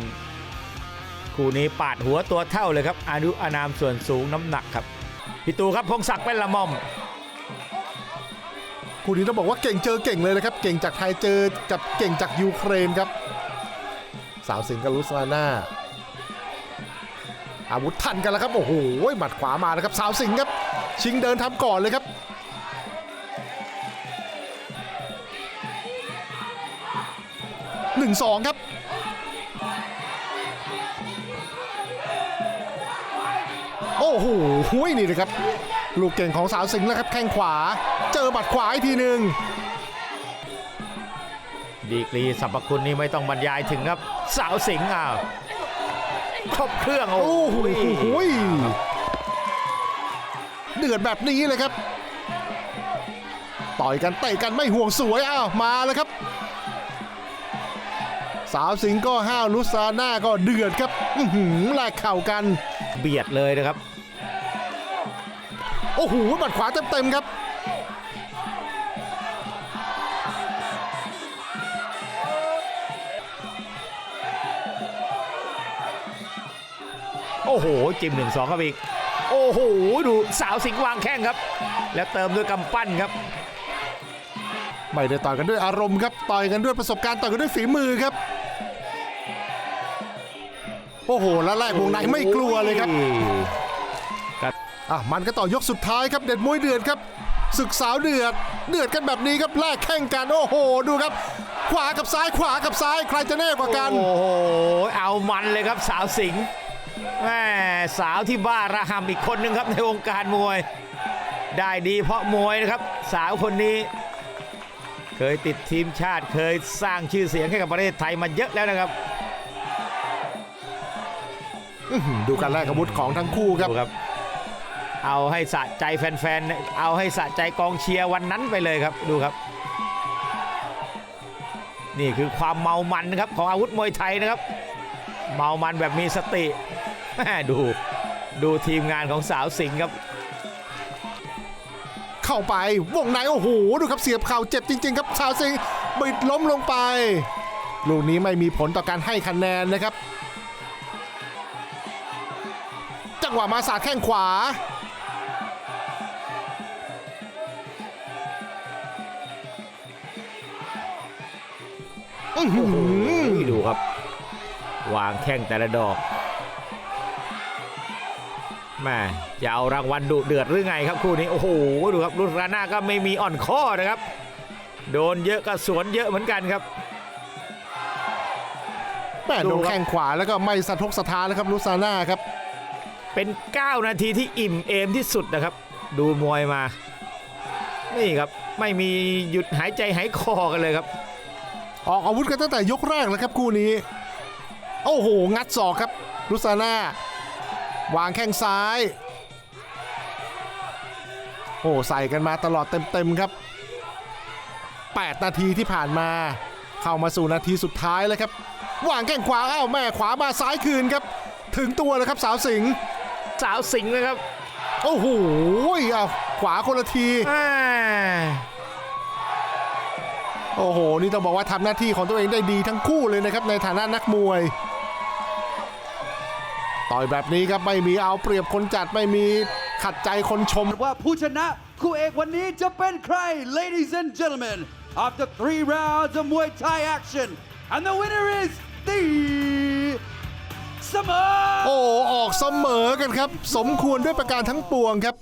นั้นคู่นี้ปาดหัวตัวเท่าเลยครับอายุอานามส่วนสูงน้ำหนักครับพี่ตูครับพงศักดิ์เป็นละม่อม คู่นี้ต้องบอกว่าเก่งเจอเก่งเลยนะครับ เก่งจากไทยเจอกับเก่งจากยูเครนครับ สาวสิงห์กับลุสลาน่าอาวุธทันกันแล้วครับ โอ้โหหมัดขวามาแล้วครับ สาวสิงห์ครับ ชิงเดินทำก่อนเลยครับหนึ่งสองครับ โอ้โหนี่นะครับ ลูกเก่งของสาวสิงห์แล้วครับแข้งขวา เจอบัดขวาอีกทีหนึ่งดีกรีสรรพคุณนี่ไม่ต้องบรรยายถึงครับ สาวสิงห์อ้าวครบเครื่องโอ้โอ้โหโหเดือดแบบนี้เลยครับ ต่อยกันเตะกันไม่ห่วงสวยอ้าวมาแล้วครับ สาวสิงห์ก็ห้าวลุซาน่าก็เดือดครับอื้อหือแลกเข่ากันเบียดเลยนะครับ โอ้โหบัดขวาเต็มๆครับโอ้โห จิ้มหนึ่งสองครับอีก โอ้โห ดูสาวสิงห์วางแข้งครับ แล้วเติมด้วยกำปั้นครับ ไม่ได้ต่อยกันด้วยอารมณ์ครับ ต่อยกันด้วยประสบการณ์ ต่อยกันด้วยฝีมือครับ โอ้โหแล้วแรกวงในไม่กลัวเลยครับครับอะมันก็ต่อยกสุดท้ายครับเด็ดมวยเดือดครับศึกสาวเดือด เดือดกันแบบนี้ครับแลกแข่งกันโอ้โห ดูครับ ขวากับซ้ายขวากับซ้ายใครจะแน่กว่ากัน โอ้โห เอามันเลยครับสาวสิงห์แม่สาวที่บ้าระหำอีกคนหนึ่งครับในวงการมวย ได้ดีเพราะมวยนะครับ สาวคนนี้ เคยติดทีมชาติเคยสร้างชื่อเสียงให้กับประเทศไทยมาเยอะแล้วนะครับอื้อหือ ดูการแลกอาวุธของทั้งคู่ครับดูครับ เอาให้สะใจแฟนๆ เอาให้สะใจกองเชียร์วันนั้นไปเลยครับ ดูครับ นี่คือความเมามันนะครับของอาวุธมวยไทยนะครับ เมามันแบบมีสติแม่ดู ดูทีมงานของสาวสิงห์ครับเข้าไปวงในโอ้โหดูครับเสียบเข่าเจ็บจริง ๆ ครับชาวซิงห์บิดล้มลงไป ลูกนี้ไม่มีผลต่อการให้คะแนนนะครับ จังหวะมาสาดแข้งขวา อื้อหือดูครับ วางแข้งแต่ละดอกแม่จะเอารางวัลดุเดือดหรือไงครับคู่นี้โอ้โหดูครับรุ่นราน่าก็ไม่มีอ่อนข้อนะครับ โดนเยอะก็สวนเยอะเหมือนกันครับแม่โดนแข้งขวาแล้วก็ไม่สะทกสะท้านแล้วครับลูซาน่าครับ เป็น 9 นาทีที่อิ่มเอมที่สุดนะครับ ดูมวยมา นี่ครับไม่มีหยุดหายใจหายคอกันเลยครับ ออกอาวุธกันตั้งแต่ยกแรกแล้วครับคู่นี้ โอ้โห งัดศอกครับลุซาน่าวางแข้งซ้าย โอ้ใส่กันมาตลอดเต็มๆครับ 8 นาทีที่ผ่านมา เข้ามาสู่นาทีสุดท้ายแล้วครับ วางแข้งขวาอ้าวแม่ขวามาซ้ายคืนครับ ถึงตัวแล้วครับสาวสิงห์ สาวสิงห์นะครับ โอ้โหอ้าวขวาคนละทีอ่าโอ้โห นี่ต้องบอกว่าทำหน้าที่ของตัวเองได้ดีทั้งคู่เลยนะครับในฐานะนักมวย ต่อยแบบนี้ครับไม่มีเอาเปรียบคนจัดไม่มีขัดใจคนชมว่าผู้ชนะคู่เอกวันนี้จะเป็นใคร ladies and gentlemen after three rounds of Muay Thai action and the winner is the เสมอ โอ้ออกเสมอกันครับ สมควรด้วยประการทั้งปวงครับ